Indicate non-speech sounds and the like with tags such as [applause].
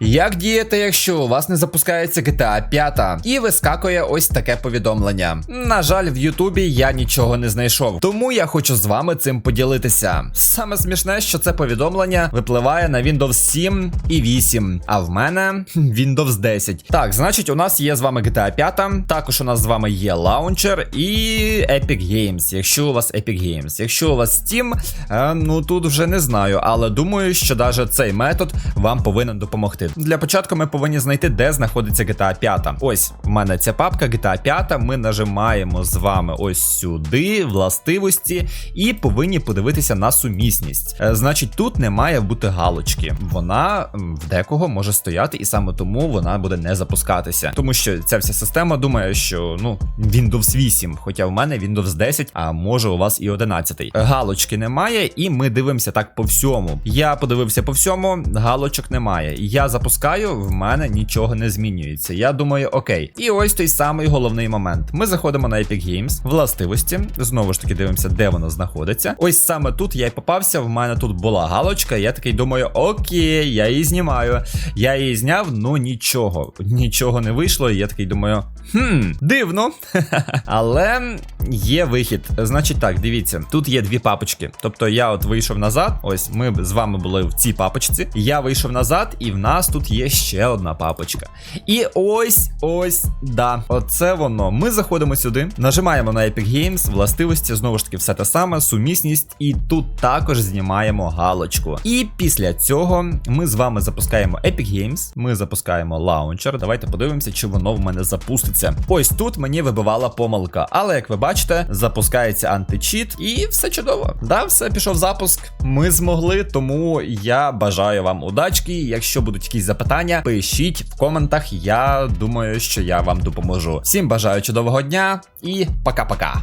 Як діяти, якщо у вас не запускається GTA 5 і вискакує ось таке повідомлення? На жаль, в Ютубі я нічого не знайшов, тому я хочу з вами цим поділитися. Саме смішне, що це повідомлення випливає на Windows 7 і 8, а в мене [laughs] Windows 10. Так, значить, у нас є з вами GTA 5, також у нас з вами є лаунчер і Epic Games, якщо у вас Epic Games. Якщо у вас Steam, е, ну тут вже не знаю, але думаю, що навіть цей метод вам повинен допомогти. Для початку ми повинні знайти, де знаходиться GTA 5. Ось в мене ця папка GTA 5. Ми нажимаємо з вами ось сюди, властивості, і повинні подивитися на сумісність. Е, Значить, тут не має бути галочки. Вона в декого може стояти, і саме тому вона буде не запускатися. Тому що ця вся система думає, що ну Windows 8, хоча в мене Windows 10, а може у вас і 11. Галочки немає, і ми дивимося так по всьому. Я подивився по всьому, галочок немає. Я запускаю, в мене нічого не змінюється. Я думаю, окей. І ось той самий головний момент. Ми заходимо на Epic Games, властивості. Знову ж таки дивимося, де воно знаходиться. Ось саме тут я й попався. В мене тут була галочка. Я такий думаю, окей, я її знімаю. Я її зняв, ну нічого. Нічого не вийшло. І я такий думаю, хм, дивно. [laughs] Але є вихід. Значить так, дивіться, тут є дві папочки. Тобто я от вийшов назад. Ось ми з вами були в цій папочці. Я вийшов назад, і в нас тут є ще одна папочка. І ось ось, да, оце воно. Ми заходимо сюди, нажимаємо на Epic Games, властивості, знову ж таки, все те саме, сумісність, і тут також знімаємо галочку. І після цього ми з вами запускаємо Epic Games, ми запускаємо лаунчер. Давайте подивимося, чи воно в мене запуститься. Ось тут мені вибивала помилка, але як ви бачите, запускається античіт, і все чудово. Да, все пішов запуск. Ми змогли, тому я бажаю вам удачки. Якщо будуть якісь запитання, пишіть в коментах. Я думаю, що я вам допоможу. Всім бажаю чудового дня і пока-пока.